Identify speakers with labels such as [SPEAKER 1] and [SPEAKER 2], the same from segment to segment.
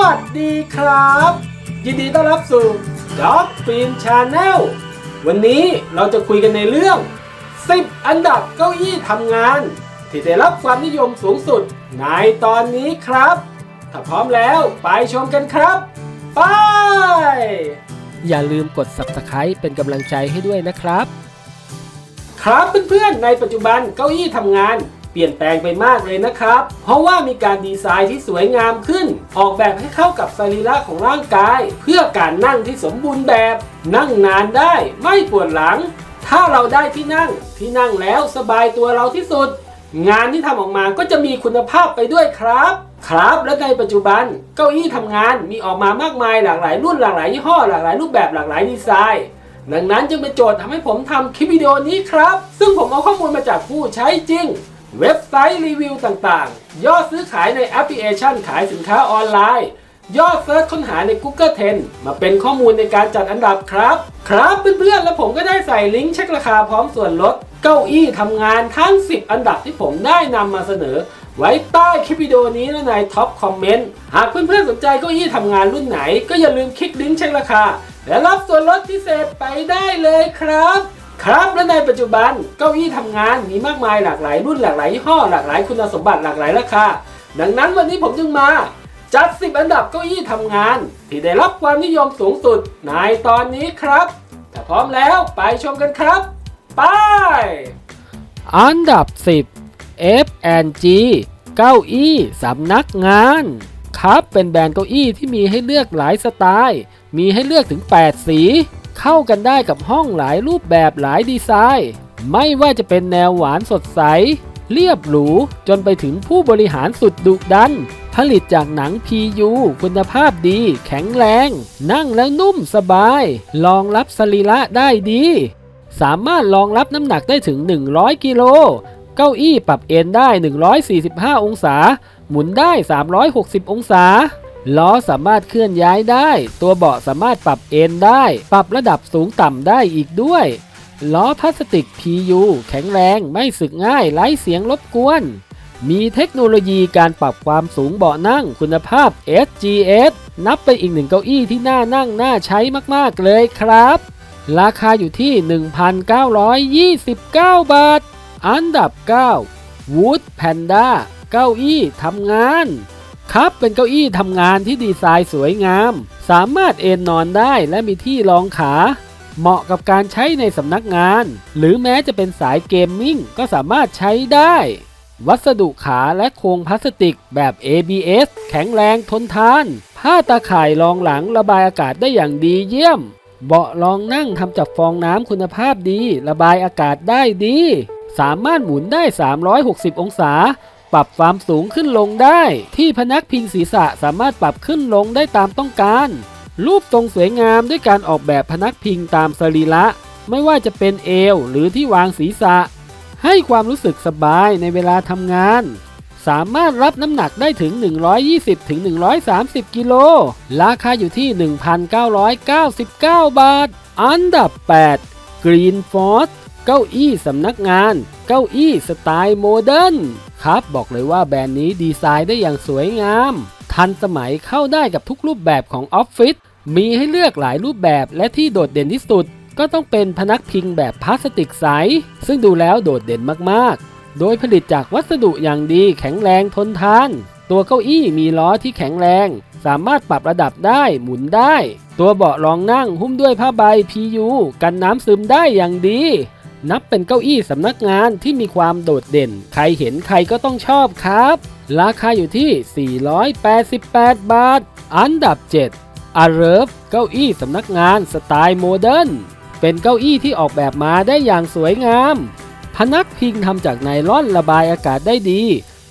[SPEAKER 1] วัสดีครับ ยินดีต้อนรับสู่ Dog Film Channel วันนี้เราจะคุยกันในเรื่อง 10 อันดับเก้าอี้ทำงาน ที่ได้รับความนิยมสูงสุดในตอนนี้ครับ ถ้าพร้อมแล้วไปชมกันครับ ไป
[SPEAKER 2] อย่าลืมกด subscribe เป็นกำลังใจให้ด้วยนะครับ
[SPEAKER 1] ครับเพื่อนๆในปัจจุบันเก้าอี้ทำงานเปลี่ยนแปลงไปมากเลยนะครับ เพราะว่ามีการดีไซน์ที่สวยงามขึ้น ออกแบบให้เข้ากับสรีระของร่างกาย เพื่อการนั่งที่สมบูรณ์แบบ นั่งนานได้ไม่ปวดหลัง ถ้าเราได้ที่นั่งที่นั่งแล้วสบายตัวเราที่สุด งานที่ทำออกมาก็จะมีคุณภาพไปด้วยครับ ครับและในปัจจุบันเก้าอี้ทำงานมีออกมามากมายหลากหลายรุ่นหลากหลายยี่ห้อหลากหลายรูปแบบหลากหลายดีไซน์ดังนั้นจึงเป็นโจทย์ทำให้ผมทำคลิปวิดีโอนี้ครับ ซึ่งผมเอาข้อมูลมาจากผู้ใช้จริง เว็บไซต์รีวิวต่างๆ ยอดซื้อขายในแอปพลิเคชันขายสินค้าออนไลน์ ยอดเซิร์ชค้นหาใน Google Trend มาเป็นข้อมูลในการจัดอันดับครับ ครับเพื่อนๆ และผมก็ได้ใส่ลิงก์เช็คราคาพร้อมส่วนลด เก้าอี้ทำงานทั้ง 10 อันดับที่ผมได้นำมาเสนอ ไว้ใต้คลิปวิดีโอนี้และในท็อปคอมเมนต์ หากเพื่อนๆ สนใจเก้าอี้ทำงานรุ่นไหน ก็อย่าลืมคลิกลิงก์เช็คราคา และรับส่วนลดพิเศษไปได้เลยครับ ครับและในปัจจุบันเก้าอี้ทำงานมีมากมายหลากหลายรุ่นหลากหลายยี่ห้อหลากหลายคุณสมบัติหลากหลายราคาดังนั้นวันนี้ผมจึงมา จัด 10 อันดับเก้าอี้ทำงาน ที่ได้รับความนิยมสูงสุดในตอนนี้ครับถ้าพร้อมแล้วไปชมกันครับ ไป
[SPEAKER 2] อันดับ 10 F&G เก้าอี้สำนักงาน ครับเป็นแบรนด์เก้าอี้ที่มีให้เลือกหลายสไตล์ มีให้เลือกถึง 8 สี เข้ากันได้กับห้องหลายรูปแบบหลายดีไซน์ ไม่ว่าจะเป็นแนวหวานสดใส เรียบหรู จนไปถึงผู้บริหารสุดดุดัน ผลิตจากหนัง PU คุณภาพดี แข็งแรง นั่งแล้วนุ่มสบาย รองรับสรีระได้ดี สามารถรองรับน้ำหนักได้ถึง 100 กิโล เก้าอี้ปรับเอนได้ 145 องศา หมุนได้ 360 องศา ล้อสามารถเคลื่อนย้ายได้ ตัวเบาะสามารถปรับเอนได้ ปรับระดับสูงต่ำได้อีกด้วย ล้อพลาสติก PU แข็งแรงไม่สึกง่ายไร้เสียงรบกวน มีเทคโนโลยีการปรับความสูงเบาะนั่งคุณภาพ SGS นับเป็นอีกหนึ่งเก้าอี้ที่น่านั่งน่าใช้มากๆเลยครับ ราคาอยู่ที่ 1,929 บาท อันดับ 9 Wood Panda เก้าอี้ทำงาน ครับ เป็นเก้าอี้ทำงานที่ดีไซน์สวยงาม สามารถเอนนอนได้และมีที่รองขา เหมาะกับการใช้ในสำนักงาน หรือแม้จะเป็นสายเกมมิ่งก็สามารถใช้ได้ วัสดุขาและโครงพลาสติกแบบ ABS แข็งแรงทนทาน ผ้าตาข่ายรองหลังระบายอากาศได้อย่างดีเยี่ยม เบาะรองนั่งทำจากฟองน้ำคุณภาพดี ระบายอากาศได้ดี สามารถหมุนได้ 360 องศา ปรับความสูงขึ้นลงได้ ที่พนักพิงศีรษะสามารถปรับขึ้นลงได้ตามต้องการ รูปทรงสวยงามด้วยการออกแบบพนักพิงตามสรีระไม่ว่าจะเป็นเอวหรือที่วางศีรษะ ให้ความรู้สึกสบายในเวลาทำงาน สามารถรับน้ำหนักได้ถึง 120ถึง130 กิโล ราคาอยู่ที่ 1,999 บาท อันดับ 8 Green Force เก้าอี้สำนักงาน เก้าอี้สไตล์โมเดิร์นครับบอกเลยว่าแบรนด์นี้ดีไซน์ได้อย่างสวยงาม ทันสมัยเข้าได้กับทุกรูปแบบของออฟฟิศมีให้เลือกหลายรูปแบบและที่โดดเด่นที่สุด ก็ต้องเป็นพนักพิงแบบพลาสติกใส ซึ่งดูแล้วโดดเด่นมากๆ โดยผลิตจากวัสดุอย่างดีแข็งแรงทนทาน ตัวเก้าอี้มีล้อที่แข็งแรง สามารถปรับระดับได้หมุนได้ ตัวเบาะรองนั่งหุ้มด้วยผ้าใบ PU กันน้ำซึมได้อย่างดี นับเป็นเก้าอี้สำนักงานที่มีความโดดเด่น ใครเห็นใครก็ต้องชอบครับ ราคาอยู่ที่ 488 บาท อันดับ7อาร์เรฟเก้าอี้สำนักงานสไตล์โมเดิร์น เป็นเก้าอี้ที่ออกแบบมาได้อย่างสวยงาม พนักพิงทำจากไนล่อนระบายอากาศได้ดี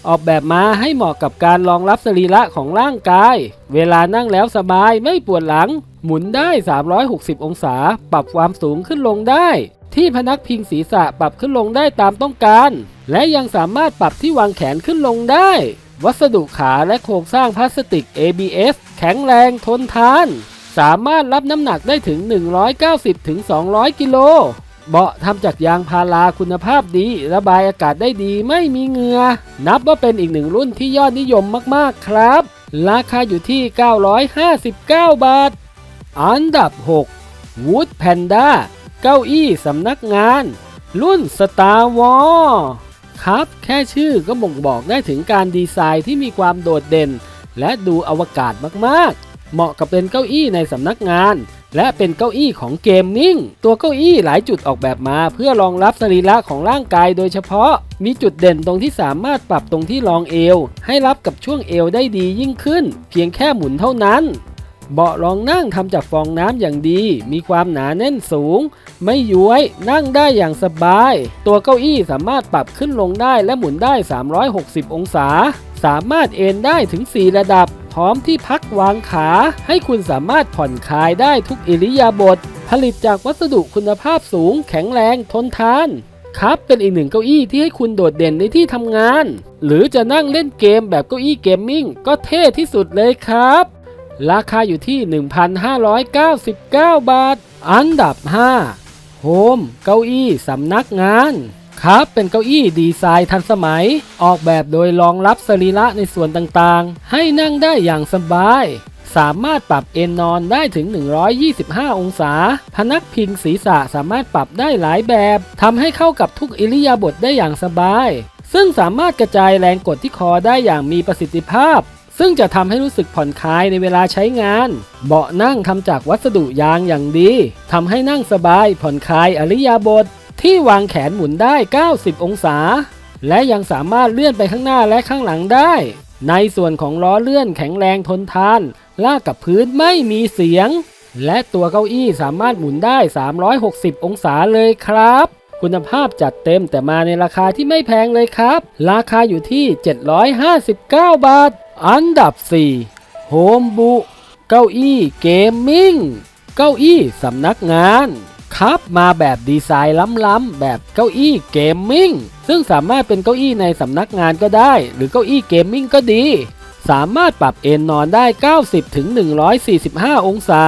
[SPEAKER 2] ออกแบบมาให้เหมาะกับการรองรับสรีระของร่างกาย เวลานั่งแล้วสบายไม่ปวดหลัง หมุนได้ 360 องศา ปรับความสูงขึ้นลงได้ ที่พนักพิงศีรษะปรับขึ้นลงได้ตามต้องการ และยังสามารถปรับที่วางแขนขึ้นลงได้ วัสดุขาและโครงสร้างพลาสติก ABS แข็งแรงทนทาน สามารถรับน้ำหนักได้ถึง 190-200 กิโลเบาะทำจากยางพาราคุณภาพดี ระบายอากาศได้ดีไม่มีเหงื่อนับว่าเป็นอีกหนึ่งรุ่นที่ยอดนิยมมากๆครับ ราคาอยู่ที่ 959 บาท อันดับ 6 Wood Panda เก้าอี้สำนักงาน รุ่น Star Wars ครับ แค่ชื่อก็บ่งบอกได้ถึงการดีไซน์ที่มีความโดดเด่น และดูอวกาศมากๆ เหมาะกับเป็นเก้าอี้ในสำนักงาน และเป็นเก้าอี้ของเกมมิ่ง ตัวเก้าอี้หลายจุดออกแบบมา เพื่อรองรับสรีระของร่างกายโดยเฉพาะ มีจุดเด่นตรงที่สามารถปรับตรงที่รองเอว ให้รับกับช่วงเอวได้ดียิ่งขึ้น เพียงแค่หมุนเท่านั้น เบาะรองนั่งทำจากฟองน้ำอย่างดี มีความหนาแน่นสูง ไม่ย้วย นั่งได้อย่างสบาย ตัวเก้าอี้สามารถปรับขึ้นลงได้และหมุนได้ 360 องศา สามารถเอนได้ถึง 4 ระดับ พร้อมที่พักวางขา ให้คุณสามารถผ่อนคลายได้ทุกอิริยาบถ ผลิตจากวัสดุคุณภาพสูง แข็งแรง ทนทานครับเป็นอีกหนึ่งเก้าอี้ที่ให้คุณโดดเด่นในที่ทำงาน หรือจะนั่งเล่นเกมแบบเก้าอี้เกมมิ่งก็เท่ที่สุดเลยครับ ราคาอยู่ที่ 1,599 บาท อันดับ 5 โฮม เก้าอี้สำนักงาน ครับเป็นเก้าอี้ดีไซน์ทันสมัย ออกแบบโดยรองรับสรีระในส่วนต่างๆ ให้นั่งได้อย่างสบาย สามารถปรับเอนนอนได้ถึง 125 องศา พนักพิงศีรษะสามารถปรับได้หลายแบบทำให้เข้ากับทุกอิริยาบถได้อย่างสบาย ซึ่งสามารถกระจายแรงกดที่คอได้อย่างมีประสิทธิภาพ ซึ่งจะทำให้รู้สึกผ่อนคลายในเวลาใช้งาน เบาะนั่งทำจากวัสดุยางอย่างดีทำให้นั่งสบายผ่อนคลายอริยาบถที่วางแขนหมุนได้ 90 องศา และยังสามารถเลื่อนไปข้างหน้าและข้างหลังได้ ในส่วนของล้อเลื่อนแข็งแรงทนทาน ลากกับพื้นไม่มีเสียง และตัวเก้าอี้สามารถหมุนได้ 360 องศาเลยครับคุณภาพจัดเต็มแต่มาในราคาที่ไม่แพงเลยครับ ราคาอยู่ที่ 759 บาท อันดับ 4 โฮมบุ เก้าอี้เกมมิ่ง เก้าอี้สำนักงานครับมาแบบดีไซน์ล้ำๆแบบเก้าอี้เกมมิ่งซึ่งสามารถเป็นเก้าอี้ในสำนักงานก็ได้ หรือเก้าอี้เกมมิ่งก็ดี สามารถปรับเอนนอนได้ 90ถึง145 องศา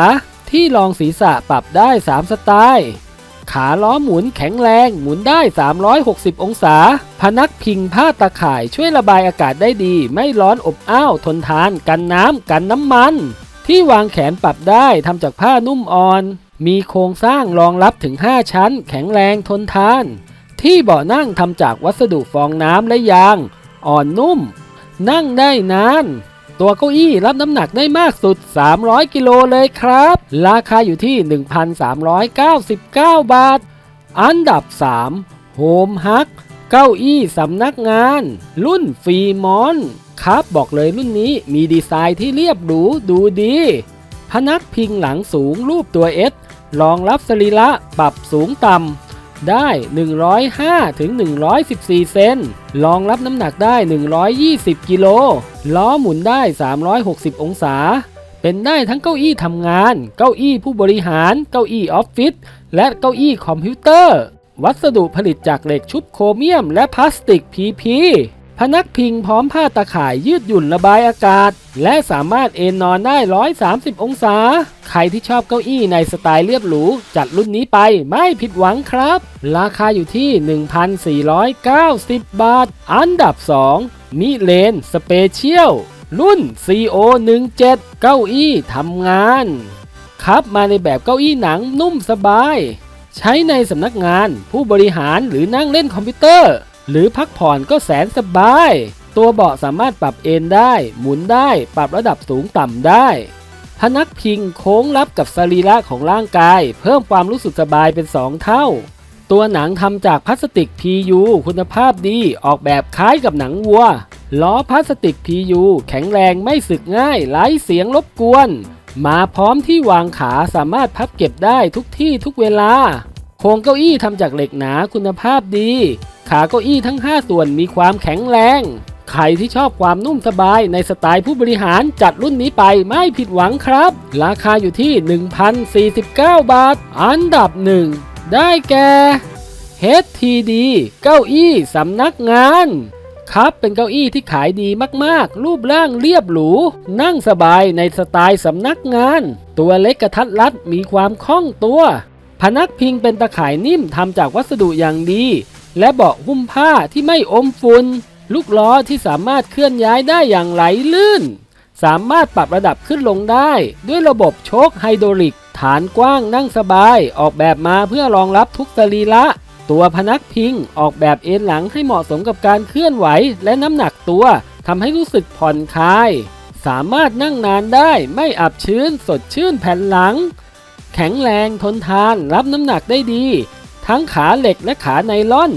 [SPEAKER 2] ที่รองศีรษะปรับได้ 3 สไตล์ ขาล้อหมุนแข็งแรง หมุนได้ 360 องศา พนักพิงผ้าตะข่ายช่วยระบายอากาศได้ดี ไม่ร้อนอบอ้าว ทนทาน กันน้ำ กันน้ำมัน ที่วางแขนปรับได้ทำจากผ้านุ่มอ่อน มีโครงสร้างรองรับถึง 5 ชั้น แข็งแรงทนทาน ที่เบาะนั่งทำจากวัสดุฟองน้ำและยาง อ่อนนุ่ม นั่งได้นาน ตัวเก้าอี้รับน้ำหนักได้มากสุด 300 กิโลเลยครับ ราคาอยู่ที่ 1,399 บาท อันดับ 3 โฮมฮัก เก้าอี้สำนักงาน รุ่นฟรีมอน ครับบอกเลยรุ่นนี้มีดีไซน์ที่เรียบหรูดูดี พนักพิงหลังสูงรูปตัวเอสรองรับสรีระปรับสูงต่ำ ได้ 105 ถึง 114 เซนรองรับน้ำหนักได้ 120 กิโล ล้อหมุนได้ 360 องศา เป็นได้ทั้งเก้าอี้ทำงาน เก้าอี้ผู้บริหาร เก้าอี้ออฟฟิศ และเก้าอี้คอมพิวเตอร์ วัสดุผลิตจากเหล็กชุบโครเมียมและพลาสติก PP พนักพิงพร้อมผ้าตาข่ายยืดหยุ่นระบายอากาศ และสามารถเอนนอนได้ 130 องศา ใครที่ชอบเก้าอี้ในสไตล์เรียบหรู จัดรุ่นนี้ไปไม่ผิดหวังครับ ราคาอยู่ที่ 1,490 บาท อันดับ 2 มิเลนสเปเชียลรุ่น CO17 เก้าอี้ทำงาน ครับมาในแบบเก้าอี้หนังนุ่มสบาย ใช้ในสำนักงานผู้บริหารหรือนั่งเล่นคอมพิวเตอร์ หรือพักผ่อนก็แสนสบาย ตัวเบาะสามารถปรับเอนได้ หมุนได้ ปรับระดับสูงต่ำได้ พนักพิงโค้งรับกับสรีระของร่างกาย เพิ่มความรู้สึกสบายเป็น 2 เท่า ตัวหนังทำจากพลาสติก PU คุณภาพดี ออกแบบคล้ายกับหนังวัว ล้อพลาสติก PU แข็งแรงไม่สึกง่ายไร้เสียงรบกวน มาพร้อมที่วางขาสามารถพับเก็บได้ทุกที่ทุกเวลาโครงเก้าอี้ทำจากเหล็กหนาคุณภาพดี ขาเก้าอี้ทั้ง 5 ส่วนมีความแข็งแรง ใครที่ชอบความนุ่มสบายในสไตล์ผู้บริหารจัดรุ่นนี้ไปไม่ผิดหวังครับ ราคาอยู่ที่ 1,049 บาท อันดับหนึ่งได้แก่ HTD เก้าอี้สำนักงานครับเป็นเก้าอี้ที่ขายดีมากๆ รูปร่างเรียบหรู นั่งสบายในสไตล์สำนักงาน ตัวเล็กกระทัดรัดมีความคล่องตัว พนักพิงเป็นตะข่ายนิ่มทำจากวัสดุอย่างดี และเบาะหุ้มผ้าที่ไม่อมฝุ่นลูกล้อที่สามารถเคลื่อนย้ายได้อย่างไหลลื่น สามารถปรับระดับขึ้นลงได้ ด้วยระบบโชคไฮดรอลิก ฐานกว้างนั่งสบาย ออกแบบมาเพื่อรองรับทุกสรีระ ตัวพนักพิง ออกแบบเอ็นหลังให้เหมาะสมกับการเคลื่อนไหว และน้ำหนักตัวทำให้รู้สึกผ่อนคลาย สามารถนั่งนานได้ไม่อับชื้น สดชื่นแผ่นหลัง แข็งแรงทนทานรับน้ำหนักได้ดี ทั้งขาเหล็กและขาไนล่อน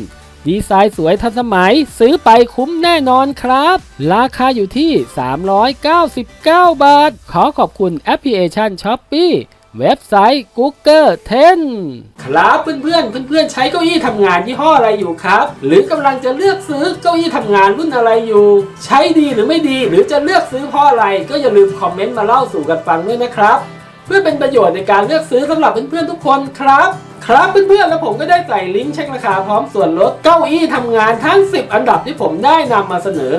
[SPEAKER 2] ดีไซน์สวยทันสมัยซื้อไปคุ้มแน่นอนครับ ราคาอยู่ที่ 399 บาท ขอขอบคุณแอปพลิเคชัน s h อ p e e เว็บไซต์ Google 10
[SPEAKER 1] ครับเพื่อนๆเพื่อนๆใช้เก้าอี้ทำงานยี่ห้ออะไรอยู่ครับ หรือกำลังจะเลือกซื้อเก้าอี้ทำงานรุ่นอะไรอยู่ ใช้ดีหรือไม่ดี หรือจะเลือกซื้อเพราะอะไร ก็อย่าลืมคอมเมนต์มาเล่าสู่กันฟังด้วยนะครับ เพื่อเป็นประโยชน์ในการเลือกซื้อสำหรับเพื่อนๆทุกคนครับ ครับเพื่อนๆแล้วผมก็ได้ใส่ลิงก์เช็คราคาพร้อมส่วนลดเก้าอี้ทำงานทั้ง 10 อันดับที่ผมได้นำมาเสนอ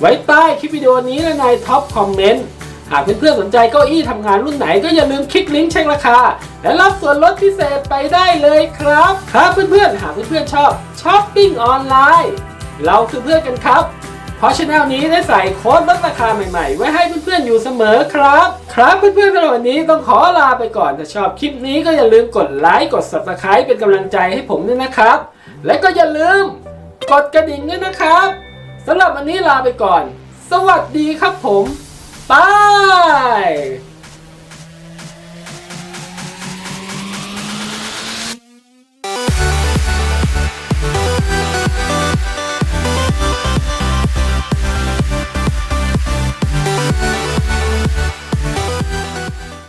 [SPEAKER 1] ไว้ใต้คลิปวิดีโอนี้และในท็อปคอมเมนต์หากเพื่อนๆสนใจเก้าอี้ทำงานรุ่นไหนก็อย่าลืมคลิกลิงก์เช็คราคา และรับส่วนลดพิเศษไปได้เลยครับ ครับเพื่อนๆหากเพื่อนๆชอบช้อปปิ้งออนไลน์ เราคือเพื่อนกันครับ เพราะช anel นี้ได้ใส่โค้ดลดราคาใหม่ๆ ไว้ให้เพื่อนๆอยู่เสมอครับ ครับเพื่อนๆสำหรับวันนี้ต้องขอลาไปก่อน ถ้าชอบคลิปนี้ก็อย่าลืมกดไลค์กด subscribe เป็นกำลังใจให้ผมด้วยนะครับ และก็อย่าลืมกดกระดิ่งด้วยนะครับสำหรับวันนี้ลาไปก่อน สวัสดีครับผมบาย